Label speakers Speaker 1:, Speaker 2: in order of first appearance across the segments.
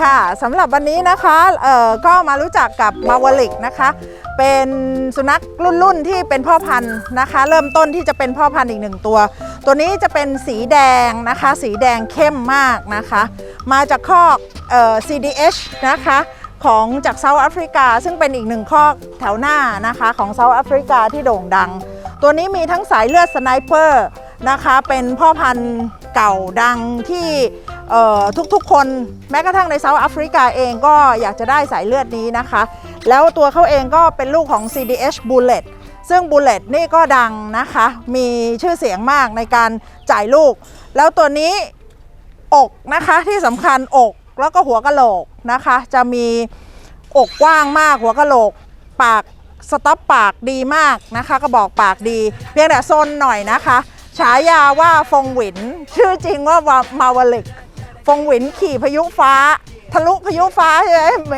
Speaker 1: ค่ะสำหรับวันนี้นะคะเอ่อก็มารู้จักกับมาวลิกนะคะ เป็นสุนัขรุ่นรุ่นที่เป็นพ่อพันธุ์นะคะ เริ่มต้นที่จะเป็นพ่อพันธุ์อีกหนึ่งตัว ตัวนี้จะเป็นสีแดงนะคะ สีแดงเข้มมากนะคะ มาจากคอกเอ่อ CDH นะคะของจากเซาท์แอฟริกา ซึ่งเป็นอีกหนึ่งคอกแถวหน้านะคะของเซาท์แอฟริกาที่โด่งดัง ตัวนี้มีทั้งสายเลือดสไนเปอร์นะคะ เป็นพ่อพันธุ์เก่าดังที่ ทุกๆ คนแม้กระทั่งในเซาท์แอฟริกาเองก็อยากจะได้สายเลือดนี้นะคะ แล้วตัวเขาเองก็เป็นลูกของ CDH Bullet ซึ่ง Bullet นี่ก็ดังนะคะ มีชื่อเสียงมากในการจ่ายลูก แล้วตัวนี้อกนะคะที่สำคัญอกแล้วก็หัวกะโหลกนะคะ จะมีอกกว้างมากหัวกะโหลก ปากสต็อปปากดีมากนะคะกระบอกปากดี เพียงแต่โซนหน่อยนะคะ ฉายาว่าฟงหวิน ชื่อจริงว่ามามาวลิก ฟงหวินขี่พายุฟ้า ทะลุพายุฟ้าใช่ไหมเม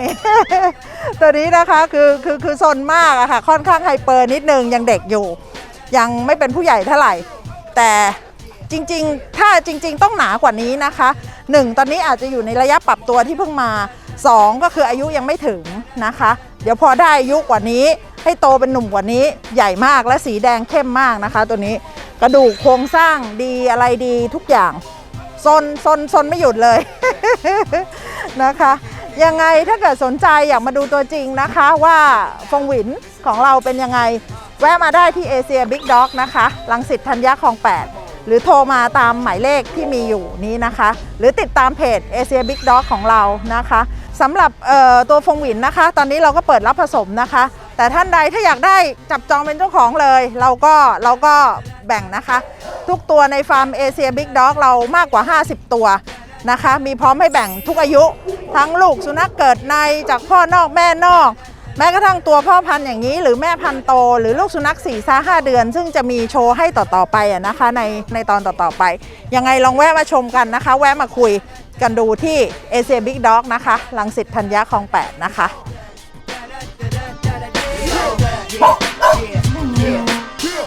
Speaker 1: ตัวนี้นะคะคือคือคือซนมากอะค่ะ ค่อนข้างไฮเปอร์นิดนึงยังเด็กอยู่ ยังไม่เป็นผู้ใหญ่เท่าไหร่ แต่จริงๆ ถ้าจริง ๆ ต้องหนากว่านี้นะคะ 1 ตอนนี้อาจจะอยู่ในระยะปรับตัวที่เพิ่งมา 2 ก็คืออายุยังไม่ถึงนะคะ เดี๋ยวพอได้อายุกว่านี้ ให้โตเป็นหนุ่มกว่านี้ใหญ่มากและสีแดงเข้มมากนะคะ ตัวนี้กระดูกโครงสร้างดีอะไรดีทุกอย่าง ซนซนซนไม่หยุดเลย นะคะ ยังไงถ้าเกิดสนใจอยากมาดูตัวจริงนะคะว่าฟงหวินของเราเป็นยังไง แวะมาได้ที่เอเชียบิ๊กด็อกนะคะลังสิตธัญญาคลอง 8 หรือโทรมาตามหมายเลขที่มีอยู่นี้นะคะ หรือติดตามเพจเอเชียบิ๊กด็อกของเรานะคะสำหรับตัวฟงหวินนะคะ ตอนนี้เราก็เปิดรับผสมนะคะ แต่ท่านใดถ้าอยากได้จับจองเป็นเจ้าของเลย เราก็เราก็แบ่งนะคะ ทุกตัวในฟาร์มเอเชียบิ๊กด็อกเรามากกว่า 50 ตัวนะคะ มีพร้อมให้แบ่งทุกอายุ ทั้งลูกสุนัขเกิดในจากพ่อนอกแม่นอก แม้กระทั่งตัวพ่อพันธุ์อย่างนี้ หรือแม่พันธุ์โต หรือลูกสุนัข4ี่ซาห้าเดือน ซึ่งจะมีโชว์ให้ต่อๆไปนะคะในในตอนต่อๆไป ยังไงลองแวะมาชมกันนะคะ แวะมาคุยกันดูที่เอเชียบิ๊กด็อกนะคะลังสิตธัญญาคลอง 8 นะคะ